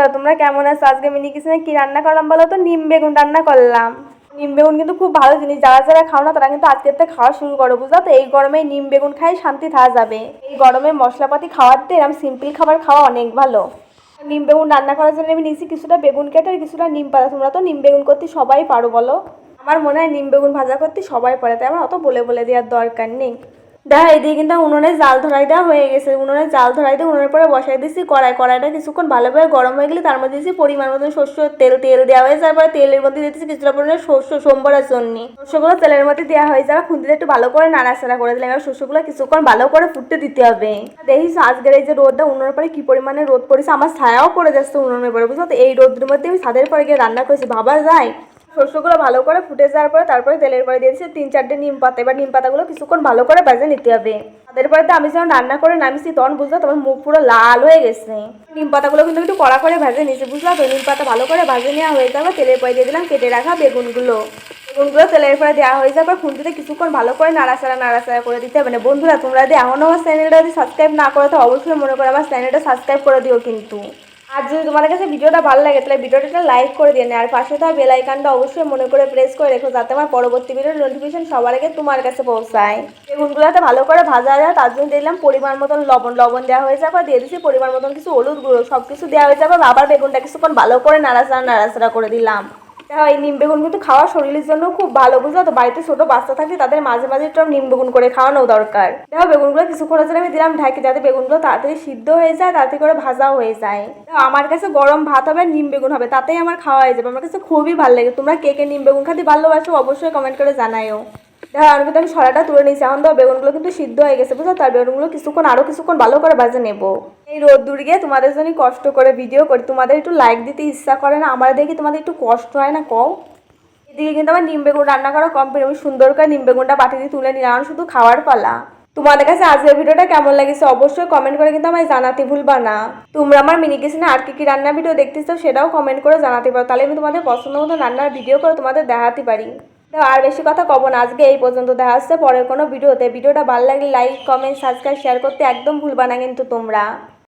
বন্ধুরা, তোমরা কেমন আছো? আজকে মিনি কিচেনে কি রান্না করলাম বলো তো? নিম বেগুন রান্না করলাম। নিম বেগুন কিন্তু খুব ভালো জিনিস। যারা যারা খাও না, তারা কিন্তু আজকের থেকে খাওয়া শুরু করো, বুঝলো তো? এই গরমে নিম বেগুন খাই শান্তি থাকা যাবে। এই গরমে মশলাপাতি খাওয়ার দিয়ে এরকম সিম্পল খাবার খাওয়া অনেক ভালো। নিম বেগুন রান্না করার জন্য আমি নিয়েছি কিছুটা বেগুন কেটে আর কিছুটা নিম পাতা। তোমরা তো নিম বেগুন করতে সবাই পারো বলো? আমার মনে হয় নিম বেগুন ভাজা করতে সবাই পারে, তাই আমার অত বলে বলে দেওয়ার দরকার নেই। দেখা এদিকে কিন্তু উনুনে জাল ধরাই দেওয়া হয়ে গেছে। উনুনে জাল ধরাই দিয়ে উনুনের পরে বসাই দিয়েছি কড়াই। কড়াইটা কিছুক্ষণ ভালোভাবে গরম হয়ে গেলে তার মধ্যে দিয়েছি পরিমাণ মতন শস্য, তেল তেল দেওয়া হয়ে যাওয়ার পরে তেলের মধ্যে দিয়েছি কিছুটা পরিমাণে শস্য সোমবারের জন্য শস্যগুলো তেলের মধ্যে দেওয়া হয়ে যাবে। খুন্তিতে একটু ভালো করে নাড়াচাড়া করে দিলাম। এবার শস্যগুলো কিছুক্ষণ ভালো করে ফুটতে দিতে হবে। দেখিস আজকের এই যে রোদটা, উনুনের পরে কি পরিমাণে রোদ পড়েছে? আমার ছায়াও পড়ে যাচ্ছে উনুনের পরে বুঝলো তো এই রোদের মধ্যে আমি ছাদের পরে গিয়ে রান্না করেছি। ভাবা যায় শস্যগুলো ভালো করে ফুটে যাওয়ার পরে তারপরে তেলের পরে দিয়ে দিয়েছি তিন চারটে নিম পাতা। এবার নিম পাতাগুলো কিছুক্ষণ ভালো করে ভেজে নিতে হবে। তাদের পরে তো আমি যখন রান্না করে নামিছি তখন বুঝলো তোমার মুখ পুরো লাল হয়ে গেছে। নিম পাতাগুলো কিন্তু একটু কড়া করে ভেজে নিয়েছি, বুঝলা তো? নিম পাতা ভালো করে ভেজে নেওয়া হয়ে যাবে তেলের পরে দিয়ে দিলাম কেটে রাখা বেগুনগুলো। বেগুনগুলো তেলের পরে দেওয়া হয়ে যাবে খুন্তিতে কিছুক্ষণ ভালো করে নাড়াচাড়া নাড়াচাড়া করে দিতে হবে। না বন্ধুরা, তোমরা যদি এখনও আমার চ্যানেলটা যদি সাবস্ক্রাইব না করো, তো অবশ্যই মনে করো আমার চ্যানেলটা সাবস্ক্রাইব করে দিও কিন্তু। আর যদি তোমাদের কাছে ভিডিওটা ভালো লাগে, তাহলে ভিডিওটা লাইক করে দিয়ে আর পাশে থাকা বেল আইকনটা অবশ্যই মনে করে প্রেস করে রেখো, যাতে আমার পরবর্তী ভিডিওর নোটিফিকেশন সবার আগে তোমার কাছে পৌঁছায়। বেগুনগুলোতে ভালো করে ভাজা যায় তার জন্য দিলাম পরিমাণ মতন লবণ। লবণ দেওয়া হয়ে যাবে দিয়ে দিচ্ছি পরিমাণ মতন কিছু হলুদ গুঁড়ো সব কিছু দেওয়া হয়ে যাবে আবার বেগুনটা কিছুক্ষণ ভালো করে নাড়াচাড়া নাড়াচাড়া করে দিলাম। এই নিম বেগুন কিন্তু খাওয়া শরীরের জন্য খুব ভালো, বুঝলো তো? বাড়িতে ছোটো বাচ্চা থাকে তাদের মাঝে মাঝে একটু নিম বেগুন করে খাওয়ানো দরকার। দেখো, বেগুনগুলো কিছুক্ষণের জন্য আমি দিলাম, ঢাকি যাতে বেগুনগুলো তাড়াতাড়ি সিদ্ধ হয়ে যায়, তাড়াতাড়ি করে ভাজাও হয়ে যায়। আমার কাছে গরম ভাত হবে, নিম বেগুন হবে, তাতেই আমার খাওয়া হয়ে যাবে। আমার কাছে খুবই ভালো লাগে। তোমরা কে কে নিম বেগুন খাতে ভালোবাসো অবশ্যই কমেন্ট করে জানাইও দেখো আমি কিন্তু আমি সরাটা তুলে নিয়েছি। এখন তো বেগুনগুলো কিন্তু সিদ্ধ হয়ে গেছে বুঝলো তার বেগুনগুলো কিছুক্ষণ আরও কিছুক্ষণ ভালো করে বাজে নেব। এই রোদ দূর গিয়ে তোমাদের জন্য কষ্ট করে ভিডিও করি। তোমাদের একটু লাইক দিতে ইচ্ছা করে না আমার দেখি তোমাদের একটু কষ্ট হয় না কও? এদিকে কিন্তু আমার নিম বেগুন রান্না করা কমপ্লিট আমি সুন্দর করে নিম বেগুনটা বাটি দিয়ে তুলে নিলাম আমার শুধু খাওয়ার পালা। তোমাদের কাছে আজকের ভিডিওটা কেমন লাগেছে অবশ্যই কমেন্ট করে কিন্তু আমায় জানাতে ভুলবা না। তোমরা আমার মিনি কিচেনে আর কি কি রান্নার ভিডিও দেখতেছো সেটাও কমেন্ট করে জানাতে পারো। তাহলে আমি তোমাদের পছন্দ মতো রান্নার ভিডিও করে তোমাদের দেখাতে পারি। আর বেশি কথা কব না, আজকে এই পর্যন্ত দেখা আসছে পরের কোনো ভিডিওতে। ভিডিওটা ভালো লাগলে লাইক কমেন্ট সাবস্ক্রাইব শেয়ার করতে একদম ভুলবা না কিন্তু তোমরা।